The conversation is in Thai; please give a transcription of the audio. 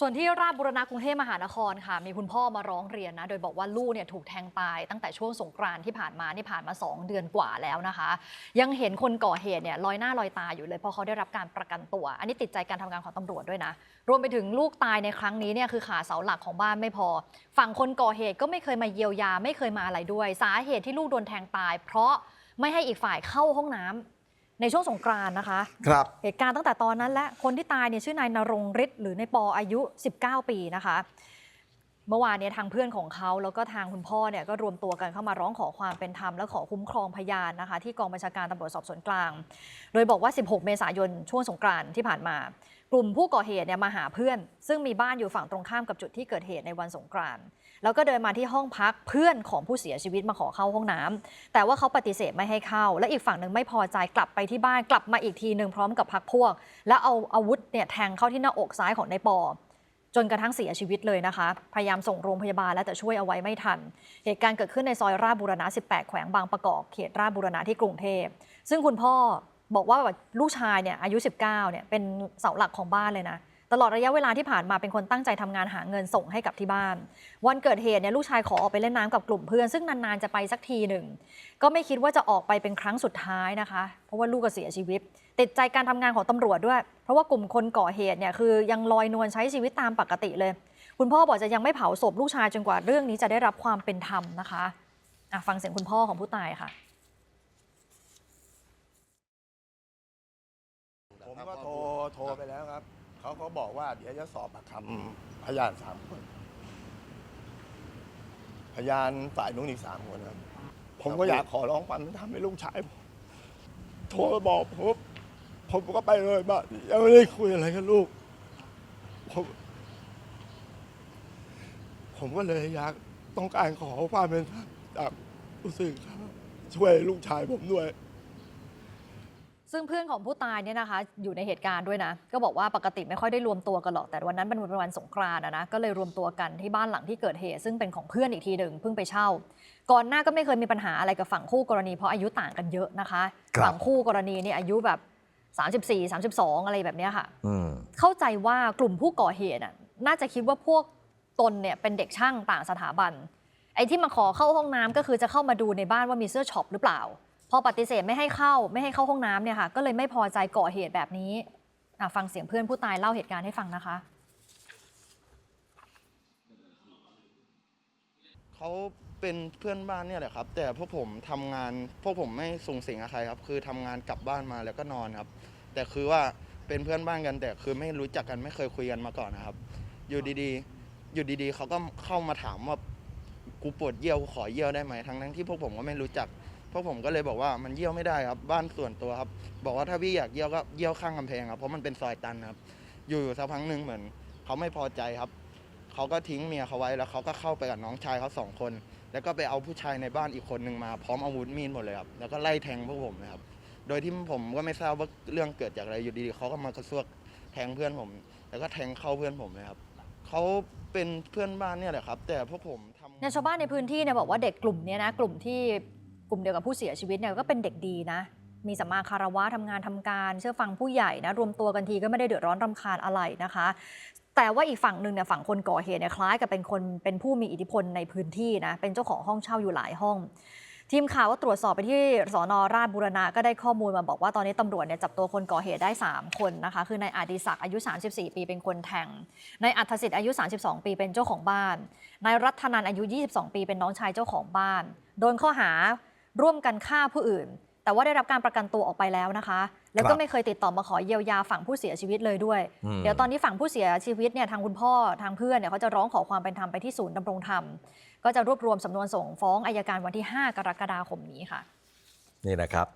ส่วนที่ราชบุรณะกรุงเทพมหานครค่ะ มีคุณพ่อมาร้องเรียนนะ โดยบอกว่าลูกเนี่ยถูกแทงตายตั้งแต่ช่วงสงกรานที่ผ่านมานี่ผ่านมา 2 เดือนกว่าแล้วนะคะ ยังเห็นคนก่อเหตุเนี่ยลอยหน้าลอยตาอยู่เลยเพราะเขาได้รับการประกันตัว อันนี้ติดใจการทำงานของตำรวจด้วยนะ รวมไปถึงลูกตายในครั้งนี้เนี่ยคือขาเสาหลักของบ้านไม่พอ ฝั่งคนก่อเหตุก็ไม่เคยมาเยียวยา ไม่เคยมาอะไรด้วย สาเหตุที่ลูกโดนแทงตาย เพราะไม่ให้อีกฝ่ายเข้าห้องน้ำ ในช่วงสงกรานต์นะคะ ครับ เหตุการณ์ตั้งแต่ตอนนั้นและคนที่ตายเนี่ยชื่อนายนรงฤทธิ์หรือนายปออายุ 19 ปีนะคะ เมื่อวานเนี้ทางเพื่อนของเขาแล้วก็ทางคุณพ่อเนี่ยก็รวมตัวกันเข้ามาร้องขอความเป็นธรรมและขอคุ้มครองพยานนะคะ ที่กองบัญชาการตำรวจสอบสวนกลาง โดยบอกว่า 16 เมษายนช่วงสงกรานต์ที่ผ่านมา กลุ่มผู้ก่อเหตุเนี่ยมาหาเพื่อน ซึ่งมีบ้านอยู่ฝั่งตรงข้ามกับจุดที่เกิดเหตุในวันสงกรานต์แล้วก็เดินมาที่ห้องพักเพื่อนของผู้เสียชีวิตมาขอเข้าห้องน้ำแต่ว่าเขาปฏิเสธไม่ให้เข้า และอีกฝั่งหนึ่งไม่พอใจกลับไปที่บ้านกลับมาอีกทีหนึ่งพร้อมกับพักพวก แล้วเอาอาวุธเนี่ยแทงเข้าที่หน้าอกซ้ายของนายปอ จนกระทั่งเสียชีวิตเลยนะคะ พยายามส่งโรงพยาบาลแล้วแต่ช่วยเอาไว้ไม่ทัน เหตุการณ์เกิดขึ้นในซอยราชบุรณะ 18 แขวงบางประกอบเขตราชบุรณะที่กรุงเทพ ซึ่งคุณพ่อบอกว่าลูกชายเนี่ยอายุ 19 เนี่ยเป็นเสาหลักของบ้านเลยนะ ตลอดระยะเวลาที่ผ่านมาเป็นคนตั้งใจทำงานหาเงินส่งให้กับที่บ้าน วันเกิดเหตุเนี่ยลูกชายขอออกไปเล่นน้ำกับกลุ่มเพื่อน ซึ่งนานๆจะไปสักทีหนึ่ง ก็ไม่คิดว่าจะออกไปเป็นครั้งสุดท้ายนะคะ เพราะว่าลูกก็เสียชีวิต ติดใจการทำงานของตำรวจด้วย เพราะว่ากลุ่มคนก่อเหตุเนี่ยคือยังลอยนวลใช้ชีวิตตามปกติเลย คุณพ่อบอกจะยังไม่เผาศพลูกชายจนกว่าเรื่องนี้จะได้รับความเป็นธรรมนะคะอะฟังเสียงคุณพ่อของผู้ตายค่ะผมก็โทรโทรไปแล้วครับเขาก็บอกว่าเดี๋ยวจะสอบปากคำพยานสามคน พยานฝ่ายนู้นอีกสามคนครับ ผมก็อยากขอร้องความเป็นธรรมให้ลูกชายผมโทรมาบอกผม ผมก็ไปเลยบ้านยังไม่ได้คุยอะไรกับลูกผมผมก็เลยอยากต้องการขอความเป็นธรรมจากผู้สื่อข่าวช่วยลูกชายผมด้วย ซึ่งเพื่อนของผู้ตายเนี่ยนะคะ อยู่ในเหตุการณ์ด้วยนะ ก็บอกว่าปกติไม่ค่อยได้รวมตัวกันหรอก แต่วันนั้นเป็นวันสงกรานต์อะนะก็เลยรวมตัวกันที่บ้านหลังที่เกิดเหตุ ซึ่งเป็นของเพื่อนอีกทีหนึ่งเพิ่งไปเช่า ก่อนหน้าก็ไม่เคยมีปัญหาอะไรกับฝั่งคู่กรณีเพราะอายุต่างกันเยอะนะคะครับฝั่งคู่กรณีนี่อายุแบบ 34 32 อะไรแบบเนี้ยค่ะอืมเข้าใจว่ากลุ่มผู้ก่อเหตุน่ะน่าจะคิดว่าพวกตนเนี่ยเป็นเด็กช่างต่างสถาบัน ไอ้ที่มาขอเข้าห้องน้ำก็คือจะเข้ามาดูในบ้านว่ามีเสื้อช็อปหรือเปล่า พอปฏิเสธไม่ให้เข้าไม่ให้เข้าห้องน้ำเนี่ยค่ะก็เลยไม่พอใจก่อเหตุแบบนี้อะฟังเสียงเพื่อนผู้ตายเล่าเหตุการณ์ให้ฟังนะคะเขา เป็นเพื่อนบ้านเนี่ยแหละครับ แต่พวกผมทำงานพวกผมไม่ส่งเสียงกับใครครับ คือทำงานกลับบ้านมาแล้วก็นอนครับ แต่คือว่าเป็นเพื่อนบ้านกันแต่คือไม่รู้จักกันไม่เคยคุยกันมาก่อนนะครับ อยู่ดีๆ อยู่ดีๆเขาก็เข้ามาถามว่ากูปวดเยี่ยวกูขอเยี่ยวได้ไหมทั้งทั้งๆที่พวกผมก็ไม่รู้จักพวกผมก็เลยบอกว่ามันเยี่ยวไม่ได้ครับบ้านส่วนตัวครับบอกว่าถ้าพี่อยากเยี่ยวก็เยี่ยวข้างกำแพงครับเพราะมันเป็นซอยตันครับ อยู่ๆสักพักหนึ่งเหมือนเขาไม่พอใจครับ เขาก็ทิ้งเมียเขาไว้แล้วเขาก็เข้าไปกับน้องชายเขาสองคน แล้วก็ไปเอาผู้ชายในบ้านอีกคนหนึ่งมาพร้อมอาวุธมีดหมดเลยครับแล้วก็ไล่แทงพวกผมนะครับโดยที่ผมก็ไม่ทราบว่าเรื่องเกิดจากอะไรอยู่ดีๆเขาก็มากระซวกแทงเพื่อนผม แล้วก็แทงเข้าเพื่อนผมเลยครับเขาเป็นเพื่อนบ้านเนี่ยแหละครับ แต่พวกผมทำเนี่ยชาวบ้านในพื้นที่เนี่ยบอกว่าเด็กกลุ่มนี้นะกลุ่มที่กลุ่มเดียวกับผู้เสียชีวิตเนี่ยก็เป็นเด็กดีนะ มีสัมมาคารวะทำงานทำการเชื่อฟังผู้ใหญ่นะรวมตัวกันทีก็ไม่ได้เดือดร้อนรำคาญอะไรนะคะ แต่ว่าอีกฝั่งหนึ่งเนี่ยฝั่งคนก่อเหตุเนี่ยคล้ายกับเป็นคนเป็นผู้มีอิทธิพลในพื้นที่นะเป็นเจ้าของห้องเช่าอยู่หลายห้องทีมข่าวก็ตรวจสอบไปที่สอนอราชบุรณะก็ได้ข้อมูลมาบอกว่าตอนนี้ตำรวจเนี่ยจับตัวคนก่อเหตุได้ 3 คนนะคะ คือนายอาดิศักดิ์อายุ 34 ปีเป็นคนแทงนายอัธสิทธิ์อายุ 32 ปีเป็นเจ้าของบ้านนายรัฐนันอายุ 22 ปีเป็นน้องชายเจ้าของบ้าน โดนข้อหาร่วมกันฆ่าผู้อื่น แต่ว่าได้รับการประกันตัวออกไปแล้วนะคะ แล้วคก็รับไม่เคยติดต่อมาขอเยียวยาฝั่งผู้เสียชีวิตเลยด้วยอืมเดี๋ยวตอนนี้ฝั่งผู้เสียชีวิตเนี่ยทางคุณพ่อทางเพื่อนเนี่ยเขาจะร้องขอความเป็นธรรมไปที่ศูนย์ดำรงธรรม ก็จะรวบรวมสำนวนส่งฟ้องอายการวันที่ 5 กรกฎาคมนี้ค่ะ นี่นะครับ